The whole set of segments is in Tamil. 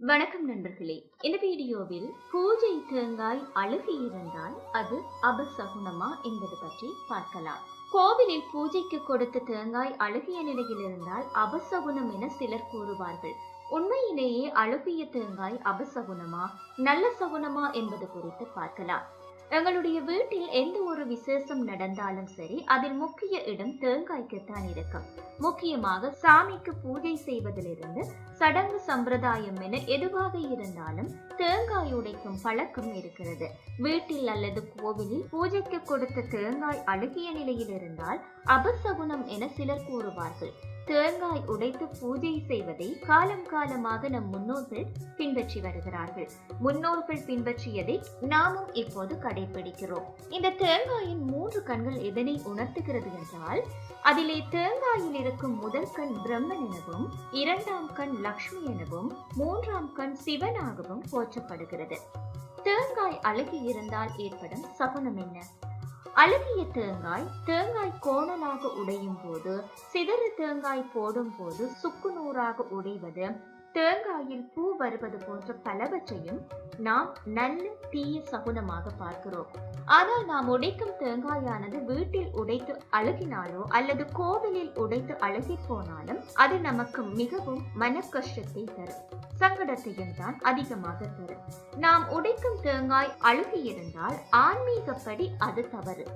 வணக்கம் நண்பர்களே. இந்த வீடியோவில் பூஜை தேங்காய் அழுகி இருந்தால் அது அபசகுனமா என்பது பற்றி பார்க்கலாம். கோவிலில் பூஜைக்கு கொடுத்த தேங்காய் அழுகிய நிலையில் இருந்தால் அபசகுனம் என சிலர் கூறுவார்கள். உண்மையிலேயே அழுகிய தேங்காய் அபசகுணமா நல்ல சகுனமா என்பது குறித்து பார்க்கலாம். எங்களுடைய வீட்டில் எந்த ஒரு விசேஷம் நடந்தாலும் சரி அதில் முக்கிய இடம் தேங்காய்க்குத்தான் இருக்கும். முக்கியமாக சாமிக்கு பூஜை செய்வதிலிருந்து சடங்கு சம்பிரதாயம் என எதுவாக இருந்தாலும் தேங்காய் உடைக்கும் பழக்கம் இருக்கிறது. வீட்டில் அல்லது கோவிலில் பூஜைக்கு கொடுத்த தேங்காய் அழுகிய நிலையில் இருந்தால் அபசகுணம் என சிலர் கூறுவார்கள். தேங்காய் உடைத்து பூஜை செய்வதை காலம் காலமாக நம் முன்னோர்கள் பின்பற்றி வருகிறார்கள். முன்னோர்கள் பின்பற்றியதை நாமும் இப்போது கடைபிடிக்கிறோம் இந்த தேங்காயின் மூன்று கண்கள் எதனை உணர்த்துகிறது என்றால் அதிலே தேங்காயில் இருக்கும் முதல் கண் பிரம்மன் எனவும் இரண்டாம் கண் லக்ஷ்மி எனவும் மூன்றாம் கண் சிவனாகவும் போற்றப்படுகிறது. தேங்காய் அழகி இருந்தால் ஏற்படும் சகுனம் என்ன? அழுகிய தேங்காய் தேங்காய் கோணலாக உடையும் போது சிதறு தேங்காய் போடும் போது சுக்குநூறாக உடைவது தேங்காயில் பூ வருவது போன்ற பலவற்றையும் நாம் நல்ல தீய சகுனமாக பார்க்கிறோம். ஆனால் நாம் உடைக்கும் தேங்காயானது வீட்டில் உடைத்து அழுகினாலோ அல்லது கோவிலில் உடைத்து அழுகி போனாலும் அது நமக்கு மிகவும் மன கஷ்டத்தை தரும் சங்கடத்தையும் தான் அதிகமாக தரும். நாம் உடைக்கும் தேங்காய் அழுகி இருந்தால் ஆன்மீகப்படி அது தவறு.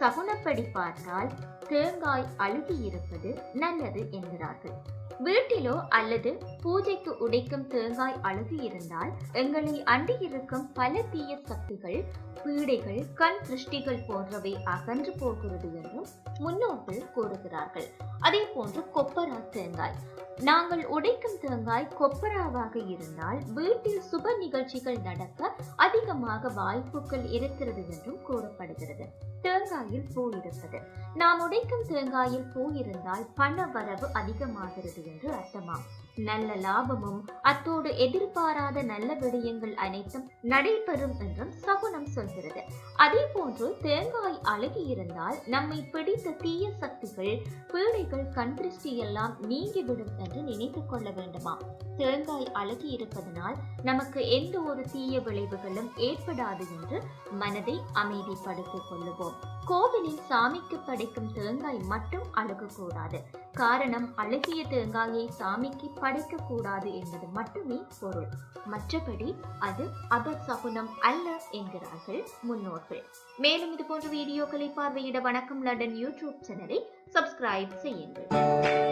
சகுனப்படி பார்த்தால் தேங்காய் அழுகி இருப்பது நல்லது என்கிறார்கள். வீட்டிலோ அல்லது பூஜைக்கு உடைக்கும் தேங்காய் அழுகி இருந்தால் எங்களை அண்டியிருக்கும் பல தீய சக்திகள் பீடைகள் கண் திருஷ்டிகள் போன்றவை அகன்று போகிறது என்றும் முன்னோர்கள் கூறுகிறார்கள். அதே போன்று கொப்பரா தேங்காய். நாங்கள் உடைக்கும் தேங்காய் கொப்பராவாக இருந்தால் வீட்டில் சுப நிகழ்ச்சிகள் நடக்க அதிகமாக வாய்ப்புகள் இருக்கிறது என்றும் கூறப்படுகிறது. தேங்காயில் பூ இருப்பது நாம் உடைக்கும் தேங்காயில் பூ இருந்தால் பண வரவு அதிகமாகிறது என்று அர்த்தமாம். நல்ல லாபமும் அத்தோடு எதிர்பாராத நல்ல விடயங்கள் அனைத்தும் நடைபெறும் என்றும் சகுனம் சொல்கிறது. அதே போன்று தேங்காய் அழகி இருந்தால் நம்மை பிடித்த தீய சக்திகள் பீடைகள் கண் திருஷ்டி எல்லாம் நீங்கிவிடும் என்று நினைத்து கொள்ள வேண்டுமா? தேங்காய் அழகி இருப்பதனால் நமக்கு எந்த ஒரு தீய விளைவுகளும் ஏற்படாது என்று மனதை அமைதிப்படுத்திக் கொள்ளுவோம். கோவிலில் சாமிக்கு படைக்கும் தேங்காய் மட்டும் அழகு கூடாது காரணம் அழகிய தேங்காயை சாமிக்கு படைக்க கூடாது என்பது மட்டுமே பொருள். மற்றபடி அது அபசகுனம் அல்ல என்கிறார்கள் முன்னோர்கள். மேலும் இது போன்ற வீடியோக்களை பார்வையிட வணக்கம். லண்டன் யூடியூப் சேனலை சப்ஸ்கிரைப் செய்யுங்கள்.